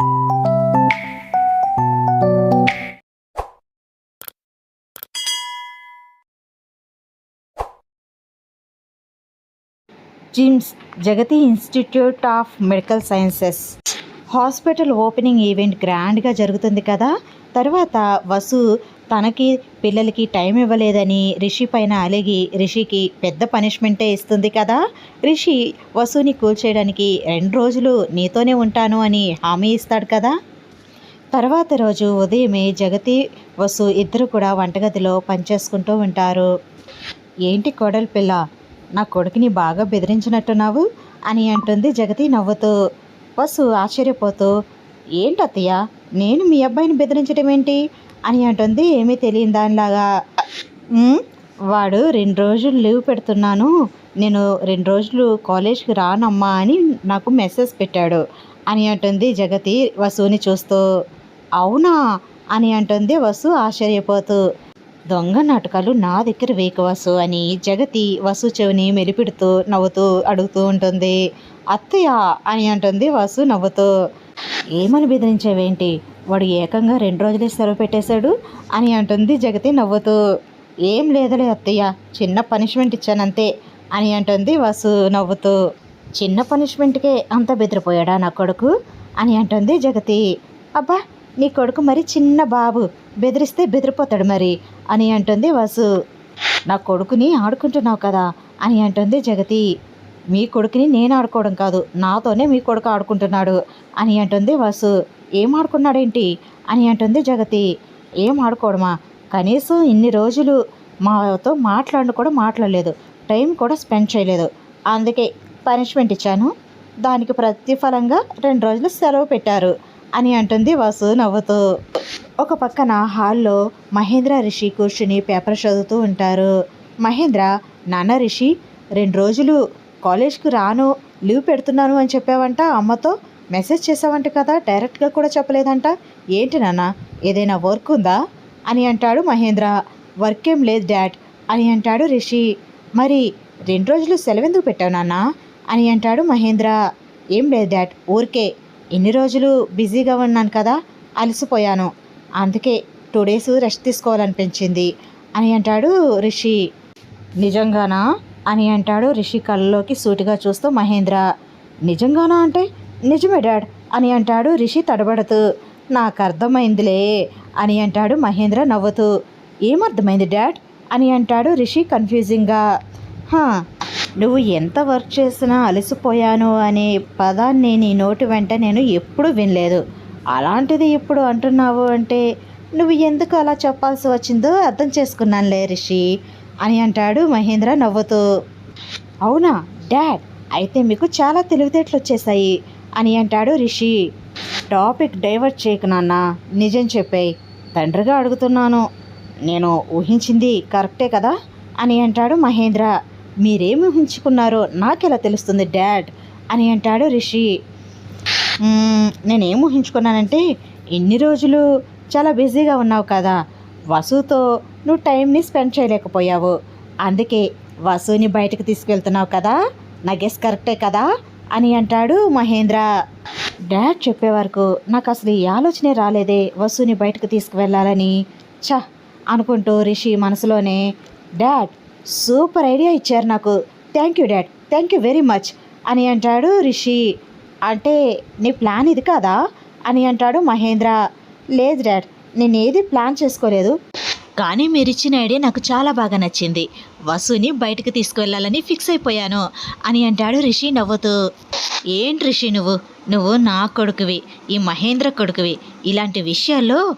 GIMS Jagathi institute of medical sciences hospital opening event గ్రాండ్గా జరుగుతుంది కదా తర్వాత వసు తనకి పిల్లలకి టైం ఇవ్వలేదని రిషి పైన అలిగి రిషికి పెద్ద పనిష్మెంటే ఇస్తుంది కదా? రిషి వసుని కూల్చేయడానికి రెండు రోజులు నీతోనే ఉంటాను అని హామీ ఇస్తాడు కదా? తర్వాత రోజు ఉదయమే జగతి వసు ఇద్దరు కూడా వంటగదిలో పనిచేసుకుంటూ ఉంటారు. ఏంటి కోడలి పిల్ల? నా కొడుకుని బాగా బెదిరించినట్టున్నావు? అని అంటుంది జగతి నవ్వుతూ. వసు ఆశ్చర్యపోతూ. ఏంటి నేను మీ అబ్బాయిని బెదిరించడం ఏంటి అని అంటుంది. ఏమీ తెలియని దానిలాగా వాడు రెండు రోజులు లీవ్ పెడుతున్నాను. నేను రెండు రోజులు కాలేజ్కి రానమ్మా అని నాకు మెసేజ్ పెట్టాడు. అని అంటుంది జగతి వసుని చూస్తూ. అవునా? అని అంటుంది వసు ఆశ్చర్యపోతూ. దొంగ నాటకాలు నా దగ్గర వేకు వసు అని జగతి వసు చెవిని మెలిపెడుతూ నవ్వుతూ అడుగుతూ ఉంటుంది. అత్తయ్య అని అంటుంది వసు నవ్వుతూ. ఏమని బెదిరించావేంటి? వాడు ఏకంగా రెండు రోజులే సెలవు పెట్టేశాడు అని అంటుంది జగతి నవ్వుతూ. ఏం లేదులే అత్తయ్య చిన్న పనిష్మెంట్ ఇచ్చానంతే అని అంటుంది వసు నవ్వుతూ. చిన్న పనిష్మెంట్కే అంత బెదిరిపోయాడా నా కొడుకు అని అంటుంది జగతి. అబ్బా నీ కొడుకు మరి చిన్న బాబు బెదిరిస్తే బెదిరిపోతాడు మరి అని అంటుంది వసు. నా కొడుకుని ఆడుకుంటున్నావు కదా అని అంటుంది జగతి. మీ కొడుకుని నేను ఆడుకోవడం కాదు నాతోనే మీ కొడుకు ఆడుకుంటున్నాడు అని అంటుంది వాసు. ఏం ఆడుకున్నాడేంటి అని అంటుంది జగతి. ఏం ఆడుకోవడమా? కనీసం ఇన్ని రోజులు మాతో మాట్లాడిన కూడా మాట్లాడలేదు. టైం కూడా స్పెండ్ చేయలేదు. అందుకే పనిష్మెంట్ ఇచ్చాను. దానికి ప్రతిఫలంగా రెండు రోజులు సెలవు పెట్టారు అని అంటుంది వాసు నవ్వుతూ. ఒక పక్కన హాల్లో మహేంద్ర రిషి కూర్చుని పేపర్ చదువుతూ ఉంటారు. మహేంద్ర నాన్న రిషి రెండు రోజులు కాలేజ్కి రాను లీవ్ పెడుతున్నాను అని చెప్పావంట. అమ్మతో మెసేజ్ చేసావంట కదా డైరెక్ట్గా కూడా చెప్పలేదంట. ఏంటి నాన్న ఏదైనా వర్క్ ఉందా? అని అంటాడు మహేంద్ర. వర్క్ ఏం లేదు డాడ్ అని అంటాడు రిషి. మరి రెండు రోజులు సెలవెందుకు పెట్టావు నాన్న? అని అంటాడు మహేంద్ర. ఏం లేదు డాడ్ ఊరికే ఎన్ని రోజులు బిజీగా ఉన్నాను కదా అలసిపోయాను. అందుకే టూ డేస్ రెస్ట్ తీసుకోవాలనిపించింది అని అంటాడు రిషి. నిజంగానా? అని అంటాడు. రిషి కళ్ళలోకి సూటిగా చూస్తూ మహేంద్ర నిజంగానా అంటే? నిజమే డాడ్ అని అంటాడు. రిషి తడబడుతూ నాకు అర్థమైందిలే అని అంటాడు. మహేంద్ర నవ్వుతూ ఏమర్థమైంది డాడ్? అని అంటాడు. రిషి కన్ఫ్యూజింగ్గా హా నువ్వు ఎంత వర్క్ చేసినా అలసిపోయాను అనే పదాన్ని నీ నోటి వెంట నేను ఎప్పుడూ వినలేదు. అలాంటిది ఇప్పుడు అంటున్నావు అంటే నువ్వు ఎందుకు అలా చెప్పాల్సి వచ్చిందో అర్థం చేసుకున్నానులే రిషి అని అంటాడు మహేంద్ర నవ్వుతూ. అవునా డాడ్ అయితే మీకు చాలా తెలివితేటలు వచ్చేసాయి అని అంటాడు రిషి. టాపిక్ డైవర్ట్ చేయకు నాన్న నిజం చెప్పేయి తండ్రిగా అడుగుతున్నాను. నేను ఊహించింది కరెక్టే కదా అని అంటాడు మహేంద్ర. మీరేమి ఊహించుకున్నారో నాకెలా తెలుస్తుంది డాడ్ అని అంటాడు రిషి. నేనేం ఊహించుకున్నానంటే ఇన్ని రోజులు చాలా బిజీగా ఉన్నావు కదా వసుతో నువ్వు టైంని స్పెండ్ చేయలేకపోయావు. అందుకే వసుని బయటకు తీసుకెళ్తున్నావు కదా? నా గెస్ కరెక్టే కదా? అని అంటాడు మహేంద్ర. డాడ్ చెప్పే వరకు నాకు అసలు ఈ ఆలోచనే రాలేదే వసుని బయటకు తీసుకువెళ్ళాలని. ఛ! అనుకుంటూ రిషి మనసులోనే డాడ్ సూపర్ ఐడియా ఇచ్చారు నాకు. Thank you dad. Thank you very much. అని అంటాడు రిషి. అంటే నీ ప్లాన్ ఇది కాదా? అని అంటాడు మహేంద్ర. లేదు డాడ్. నేను ఏది ప్లాన్ చేసుకోలేదు. కానీ మీరు ఇచ్చిన ఐడియా నాకు చాలా బాగా నచ్చింది. వసుని బయటకు తీసుకువెళ్ళాలని ఫిక్స్ అయిపోయాను అని అంటాడు రిషి నవ్వుతూ. ఏంటి రిషి నువ్వు? నువ్వు నా కొడుకువి ఈ మహేంద్ర కొడుకువి. ఇలాంటి విషయాల్లో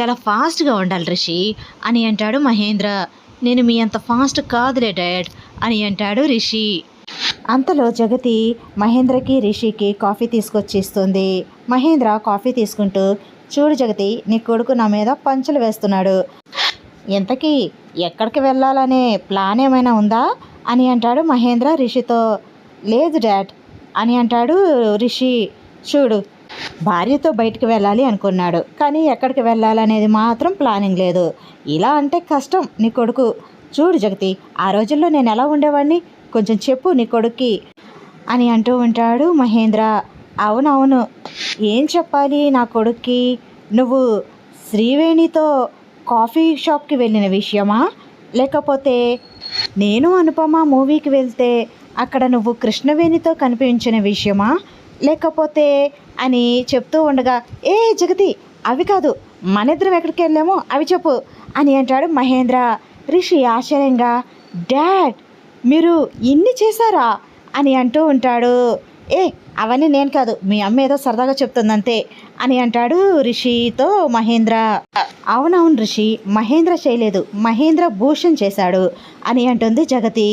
చాలా ఫాస్ట్గా ఉండాలి రిషి అని అంటాడు మహేంద్ర. నేను మీ అంత ఫాస్ట్ కాదులే డాడ్ అని అంటాడు రిషి. అంతలో జగతి మహేంద్రకి రిషికి కాఫీ తీసుకొచ్చి ఇస్తుంది మహేంద్ర కాఫీ తీసుకుంటూ చూడు జగతి నీ కొడుకు నా మీద పంచులు వేస్తున్నాడు. ఇంతకీ ఎక్కడికి వెళ్ళాలనే ప్లాన్ ఏమైనా ఉందా? అని అంటాడు మహేంద్ర రిషితో. లేదు డాడ్ అని అంటాడు రిషి. చూడు భార్యతో బయటికి వెళ్ళాలి అనుకున్నాడు కానీ ఎక్కడికి వెళ్ళాలనేది మాత్రం ప్లానింగ్ లేదు. ఇలా అంటే కష్టం నీ కొడుకు. చూడు జగతి ఆ రోజుల్లో నేను ఎలా ఉండేవాడిని కొంచెం చెప్పు నీ కొడుక్కి అని అంటూ ఉంటాడు మహేంద్ర. అవునవును. ఏం చెప్పాలి నా కొడుక్కి? నువ్వు శ్రీవేణితో కాఫీ షాప్కి వెళ్ళిన విషయమా? లేకపోతే నేను అనుపమ మూవీకి వెళ్తే అక్కడ నువ్వు కృష్ణవేణితో కనిపించిన విషయమా? లేకపోతే అని చెప్తూ ఉండగా ఏ జగతి అవి కాదు. మనిద్దరం ఎక్కడికి వెళ్ళామో అవి చెప్పు అని అంటాడు మహేంద్ర. రిషి ఆశ్చర్యంగా డాడ్ మీరు ఇన్ని చేశారా? అని అంటూ ఉంటాడు. ఏ అవన్నీ నేను కాదు మీ అమ్మ ఏదో సరదాగా చెప్తుందంతే అని అంటాడు రిషితో మహేంద్ర. అవునవును రిషి మహేంద్ర చేయలేదు మహేంద్ర భూషణ్ చేశాడు అని అంటుంది జగతి.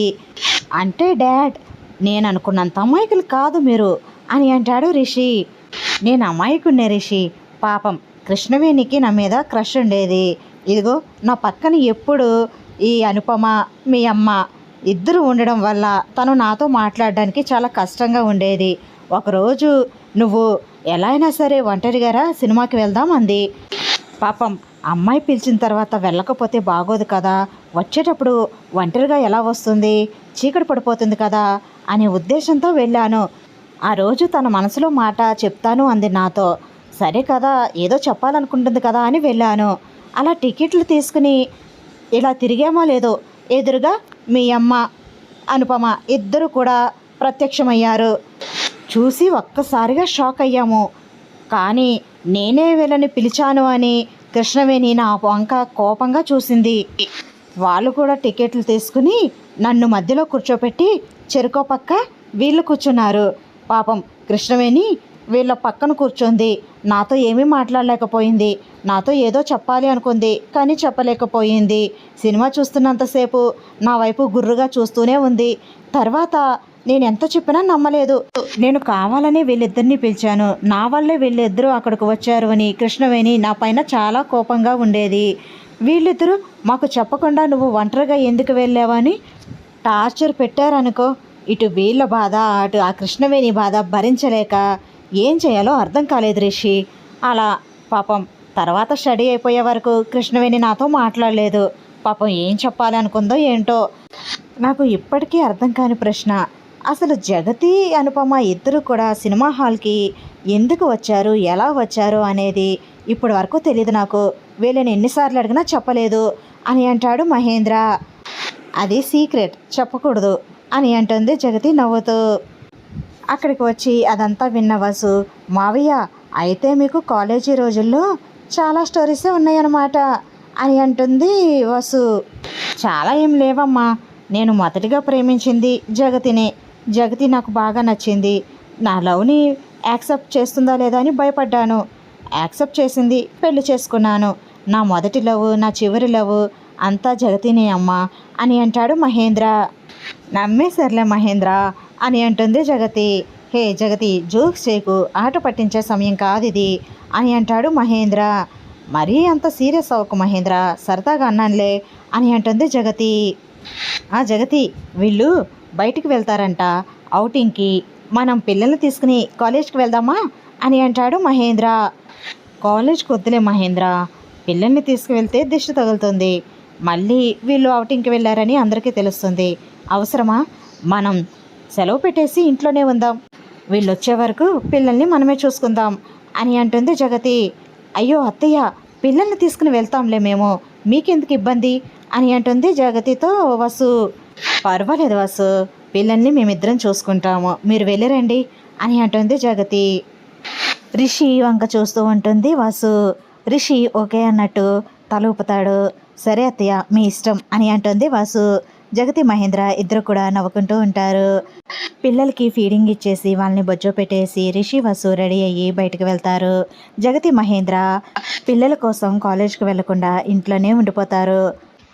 అంటే డాడ్ నేను అనుకున్నంత అమాయకులు కాదు మీరు అని అంటాడు రిషి. నేను అమాయకున్నే రిషి పాపం కృష్ణవేణికి నా మీద క్రష్ ఉండేది. ఇదిగో నా పక్కన ఎప్పుడు ఈ అనుపమ మీ అమ్మ ఇద్దరు ఉండడం వల్ల తను నాతో మాట్లాడడానికి చాలా కష్టంగా ఉండేది. ఒకరోజు నువ్వు ఎలా అయినా సరే ఒంటరిగారా సినిమాకి వెళ్దాం అంది. పాపం అమ్మాయి పిలిచిన తర్వాత వెళ్ళకపోతే బాగోదు కదా. వచ్చేటప్పుడు ఒంటరిగా ఎలా వస్తుంది? చీకటి పడిపోతుంది కదా అనే ఉద్దేశంతో వెళ్ళాను. ఆ రోజు తన మనసులో మాట చెప్తాను అంది నాతో. సరే కదా ఏదో చెప్పాలనుకుంటుంది కదా అని వెళ్ళాను. అలా టికెట్లు తీసుకుని ఇలా తిరిగామో లేదో ఎదురుగా మీ అమ్మ అనుపమ ఇద్దరు కూడా ప్రత్యక్షమయ్యారు. చూసి ఒక్కసారిగా షాక్ అయ్యాము. కానీ నేనే వీళ్ళని పిలిచాను అని కృష్ణవేణి నా వంక కోపంగా చూసింది. వాళ్ళు కూడా టికెట్లు తీసుకుని నన్ను మధ్యలో కూర్చోపెట్టి చెరుకో పక్క వీళ్ళు కూర్చున్నారు. పాపం కృష్ణవేణి వీళ్ళ పక్కన కూర్చుంది. నాతో ఏమీ మాట్లాడలేకపోయింది. నాతో ఏదో చెప్పాలి అనుకుంది కానీ చెప్పలేకపోయింది. సినిమా చూస్తున్నంతసేపు నా వైపు గుర్రుగా చూస్తూనే ఉంది. తర్వాత నేను ఎంత చెప్పినా నమ్మలేదు. నేను కావాలని వీళ్ళిద్దరిని పిలిచాను. నా వల్లే వీళ్ళిద్దరూ అక్కడికి వచ్చారు అని కృష్ణవేణి నా పైన చాలా కోపంగా ఉండేది. వీళ్ళిద్దరూ మాకు చెప్పకుండా నువ్వు ఒంటరిగా ఎందుకు వెళ్ళావని టార్చర్ పెట్టారనుకో ఇటు వీళ్ళ బాధ అటు ఆ కృష్ణవేణి బాధ భరించలేక ఏం చేయాలో అర్థం కాలేదు రిషి. అలా పాపం తర్వాత స్టడీ అయిపోయే వరకు కృష్ణవేణి నాతో మాట్లాడలేదు. పాపం ఏం చెప్పాలనుకుందో ఏంటో నాకు ఇప్పటికీ అర్థం కాని ప్రశ్న. అసలు జగతి అనుపమ ఇద్దరు కూడా సినిమా హాల్కి ఎందుకు వచ్చారు? ఎలా వచ్చారు అనేది ఇప్పటి వరకు తెలియదు నాకు. వీళ్ళని ఎన్నిసార్లు అడిగినా చెప్పలేదు. అని అంటాడు మహేంద్ర. అది సీక్రెట్ చెప్పకూడదు అని అంటుంది జగతి నవ్వుతూ. అక్కడికి వచ్చి అదంతా విన్న వసు మావయ్య అయితే మీకు కాలేజీ రోజుల్లో చాలా స్టోరీసే ఉన్నాయన్నమాట అని అంటుంది వసు. చాలా ఏం లేవమ్మా నేను మొదటిగా ప్రేమించింది జగతినే. జగతి నాకు బాగా నచ్చింది. నా లవ్ని యాక్సెప్ట్ చేస్తుందా లేదా అని భయపడ్డాను. యాక్సెప్ట్ చేసింది పెళ్ళి చేసుకున్నాను. నా మొదటి లవ్ నా చివరి లవ్ అంతా జగతినే అమ్మా అని అంటాడు మహేంద్ర. నమ్మేసర్లే మహేంద్ర అని అంటుంది జగతి. హే జగతి జోక్స్ చేయకు ఆట పట్టించే సమయం కాదు ఇది అని అంటాడు మహేంద్ర. మరీ అంత సీరియస్ అవ్వకు మహేంద్ర సరదాగా అన్నానులే అని అంటుంది జగతి. ఆ జగతి వీళ్ళు బయటికి వెళ్తారంట. అవుటింగ్కి మనం పిల్లల్ని తీసుకుని కాలేజ్కి వెళ్దామా? అని అంటాడు మహేంద్ర. కాలేజ్కి వద్దులే మహేంద్ర. పిల్లల్ని తీసుకువెళ్తే దిష్టి తగులుతుంది. మళ్ళీ వీళ్ళు అవుటింగ్కి వెళ్ళారని అందరికీ తెలుస్తుంది. అవసరమా? మనం సెలవు పెట్టేసి ఇంట్లోనే ఉందాం. వీళ్ళు వచ్చే వరకు పిల్లల్ని మనమే చూసుకుందాం అని అంటుంది జగతి. అయ్యో అత్తయ్య పిల్లల్ని తీసుకుని వెళ్తాంలే మేము. మీకెందుకు ఇబ్బంది? అని అంటుంది జగతితో వసు. పర్వాలేదు వాసు పిల్లల్ని మేమిద్దరం చూసుకుంటాము. మీరు వెళ్ళిరండి అని అంటుంది జగతి. రిషి వంక చూస్తూ ఉంటుంది వాసు. రిషి ఓకే అన్నట్టు తల ఊపుతాడు. సరే అత్తయ్య మీ ఇష్టం అని అంటుంది వాసు. జగతి మహేంద్ర ఇద్దరు కూడా నవ్వుకుంటూ ఉంటారు. పిల్లలకి ఫీడింగ్ ఇచ్చేసి వాళ్ళని బొజ్జో పెట్టేసి రిషి వసు రెడీ అయ్యి బయటకు వెళ్తారు. జగతి మహేంద్ర పిల్లల కోసం కాలేజ్కి వెళ్ళకుండా ఇంట్లోనే ఉండిపోతారు.